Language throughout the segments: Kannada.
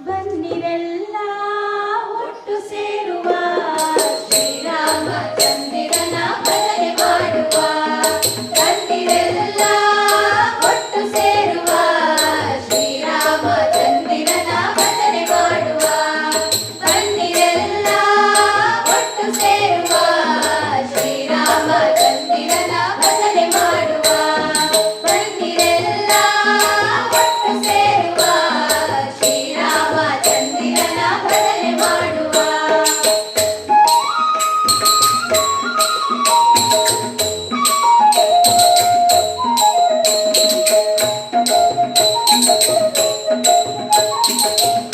ಬನ್ನಿರೆಲ್ಲ ಒಟ್ಟು ಸೇರುವ Thank you.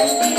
Thank you.